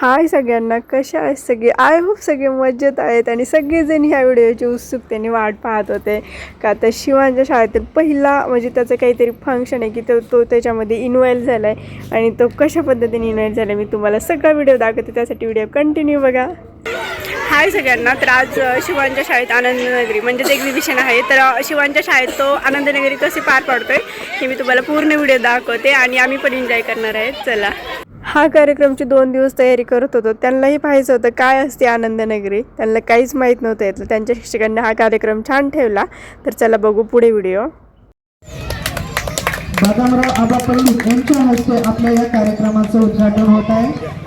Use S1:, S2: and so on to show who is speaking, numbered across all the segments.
S1: हाय सगळ्यांना कशा आहेत सगळे? आय होप सगळे मजेत आहेत आणि सगळेजण ह्या व्हिडिओची उत्सुकतेने वाट पाहत होते. का तर शिवांच्या शाळेतील पहिला म्हणजे त्याचं काहीतरी फंक्शन आहे की तो तो त्याच्यामध्ये इन्व्हॉल्व झाला आहे आणि तो कशा पद्धतीने इन्व्हॉल्व झाला मी तुम्हाला सगळा व्हिडिओ दाखवते. त्यासाठी व्हिडिओ कंटिन्यू बघा. हाय सगळ्यांना तर आज शिवांच्या शाळेत आनंदनगरी म्हणजेच एक्झिबिशन आहे तर शिवांच्या शाळेत तो आनंदनगरी कसे पार पाडतोय हे मी तुम्हाला पूर्ण व्हिडिओ दाखवते आणि आम्ही पण एन्जॉय करणार आहेत. चला. हा कार्यक्रमची दोन दिवस तयारी करत होतो. त्यांनाही पाहायचं होतं काय असते आनंदनगरी. त्यांना काहीच माहीत नव्हतं यातलं. त्यांच्या शिक्षकांनी हा कार्यक्रम छान ठेवला. तर चला बघू पुढे व्हिडिओ.
S2: बदामराव आबा पंडित यांच्या हस्ते आपल्या या कार्यक्रमाचं उद्घाटन होत आहे.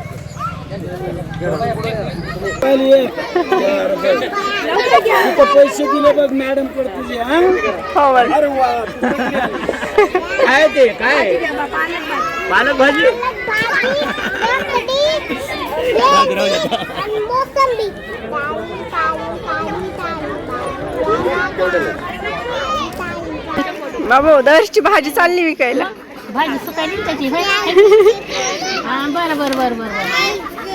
S3: पैसे दिले बघ मॅडम तुझे हा?
S1: हो बरं.
S3: अरे वा. काय ते? काय? पालक भाजी?
S1: बाबू दर्शची भाजी चालली विकायला.
S4: भाजी सुकायली ना त्याची हा बरं बरं बरं बरं बरं.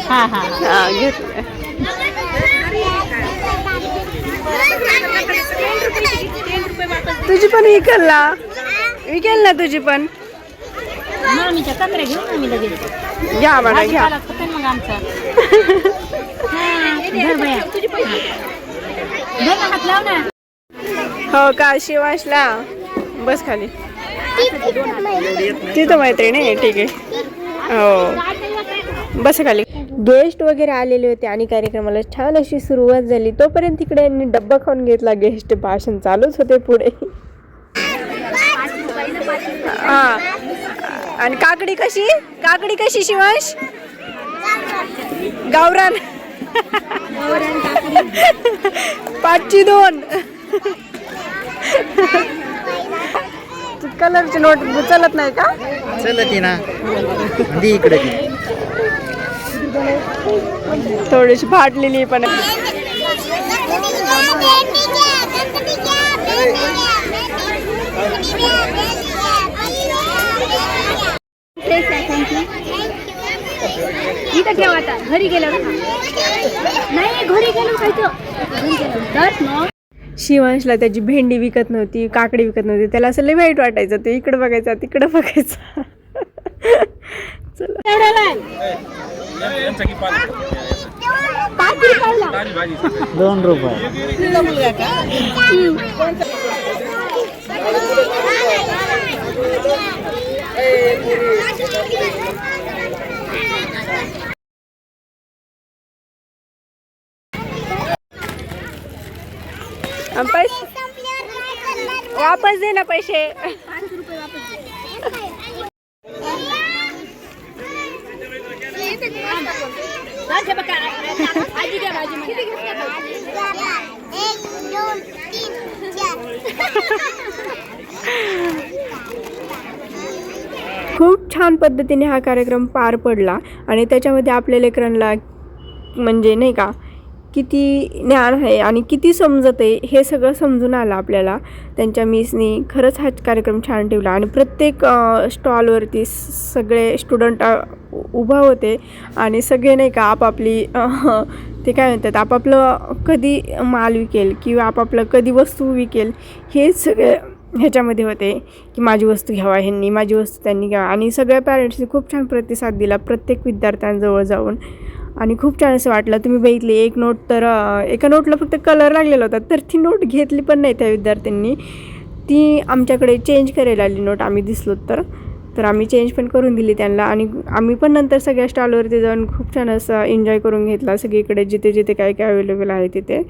S4: हा हा. हा.
S1: हा घेतलं तुझी पण विकलला विकेल ना तुझी पण?
S4: मामीच्या कचऱ्या घेऊन आम्ही लगेच
S1: घ्या म्हणा घ्या.
S4: भाजीपाला खपेल मग आमचा. धर बया. धर ना हात लाव ना.
S1: हो का शिवाशला? बस खाली. तिथं मैत्रीण आहे ठीक आहे. हो. बस खाली. गेस्ट वगैरे आलेले होते आणि कार्यक्रमाला छान अशी सुरुवात झाली. तोपर्यंत तिकडे यांनी डब्बा खाऊन घेतला. गेस्ट भाषण चालूच होते पुढे. हा. आणि काकडी कशी काकडी कशी शिवांश गावरान पाचची दोन कलरची नोट चलत नाही का
S2: चलत ना दी इकडे
S1: थोडीशी फाटलेली पण
S4: आता घरी गेलो नाही घरी गेलो तर मग?
S1: शिवांशला त्याची भेंडी विकत नव्हती काकडी विकत नव्हती. त्याला असं लई वाईट वाटायचं ते इकडं बघायचं तिकडं बघायचं. चला.
S2: दोन रुपये.
S1: पैसे वापस दे ना पैसे. खूप छान पद्धतीने हा कार्यक्रम पार पडला आणि त्याच्यामध्ये आपल्या लेकरांना म्हणजे नाही का किती ज्ञान आहे आणि किती समजत आहे हे सगळं समजून आलं आपल्याला. त्यांच्या मिसनी खरंच हा कार्यक्रम छान ठेवला आणि प्रत्येक स्टॉलवरती सगळे स्टुडंट उभा होते आणि सगळे नाही का आपापली ते काय म्हणतात आपापलं कधी माल विकेल किंवा आपापलं कधी वस्तू विकेल हे सगळे ह्याच्यामध्ये होते की माझी वस्तू घ्यावा ह्यांनी माझी वस्तू त्यांनी घ्यावा. आणि सगळ्या पॅरेंट्सनी खूप छान प्रतिसाद दिला प्रत्येक विद्यार्थ्यांजवळ जाऊन. आणि खूप छान असं वाटलं. तुम्ही बघितली एक नोट तर एका नोटला फक्त कलर लागलेला होता तर ती नोट घेतली पण नाही त्या विद्यार्थ्यांनी ती आमच्याकडे चेंज करायला आली नोट आम्ही दिसलो तर. तर आम्ही चेंज पण करून दिली त्यांना आणि आम्ही पण नंतर सगळ्या स्टॉलवरती जाऊन खूप छान असं एन्जॉय करून घेतला सगळीकडे जिथे जिथे काय काय अवेलेबल आहे तिथे.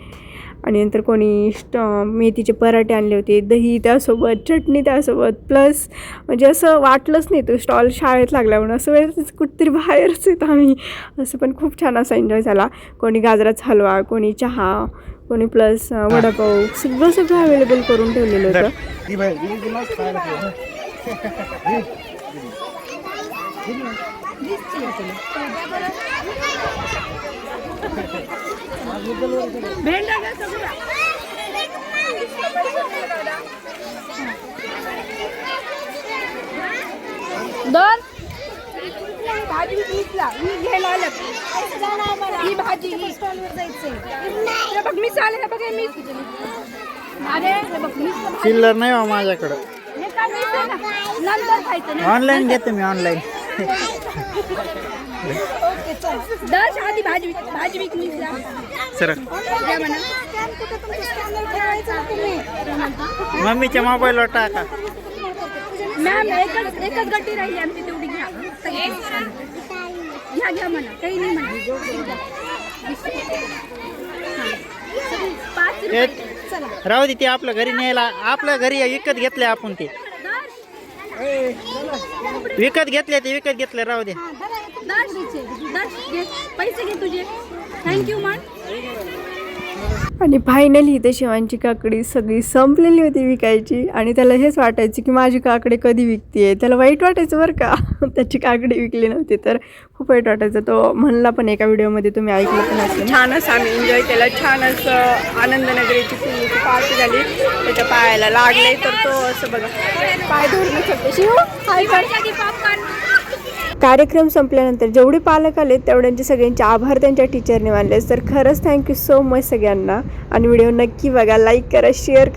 S1: आणि नंतर कोणी स्ट मेथीचे पराठे आणले होते दही त्यासोबत चटणी त्यासोबत प्लस म्हणजे असं वाटलंच नाही तो स्टॉल शाळेत लागला म्हणून असं वेळेस कुठेतरी बाहेरच येत आम्ही. असं पण खूप छान असा एन्जॉय झाला. कोणी गाजराचा हलवा कोणी चहा कोणी प्लस वडापाव सगळं सगळं अवेलेबल करून ठेवलेलं होतं.
S4: दोन. भाजी घ्यायला आलं ही भाजी ही. बघ मी चालेल हे बघ मी अरे बघ मी
S5: चिल्लर नाही हो माझ्याकडं.
S4: नंतर खायचं
S5: ऑनलाईन घेते मी ऑनलाईन
S4: दर आधी भाजी भाजी विकली
S5: सर। मम्मीच्या मोबाईलवर टाका.
S4: मॅम एकच एकच गट्टी राहिली आमची तेवढी घ्या. घ्या घ्या म्हणा. काही नाही म्हणा. पाच
S5: राहू दे ते आपल्या घरी न्यायला आपल्या घरी विकत घेतले आपण ते. विकत घेतले ते विकत घेतले राहू दे.
S4: पैसे घे तुझे. थँक्यू मॅम
S1: आणि फायनली इथे शिवांची काकडी सगळी संपलेली होती विकायची. आणि त्याला हेच वाटायचं की माझी काकडी कधी विकते त्याला वाईट वाटायचं बरं का? त्याची काकडी विकली नव्हती तर खूप वाईट वाटायचं. तो म्हणला पण एका व्हिडिओमध्ये तुम्ही ऐकलं पण असं छान असं आम्ही एन्जॉय केला. छान असं आनंदनगरीची फुलीची पार्टी झाली. त्याच्या पायाला लागले तर तो असं बघा. पाय धरून शकतो शिव कार्यक्रम संपल्यानंतर जेवढे पालक आले तेवढ्यांचे सगळ्यांचे आभार त्यांच्या टीचरने मानले. तर खरंच थँक्यू सो मच सगळ्यांना. आणि व्हिडिओ नक्की बघा. लाईक करा शेअर करा.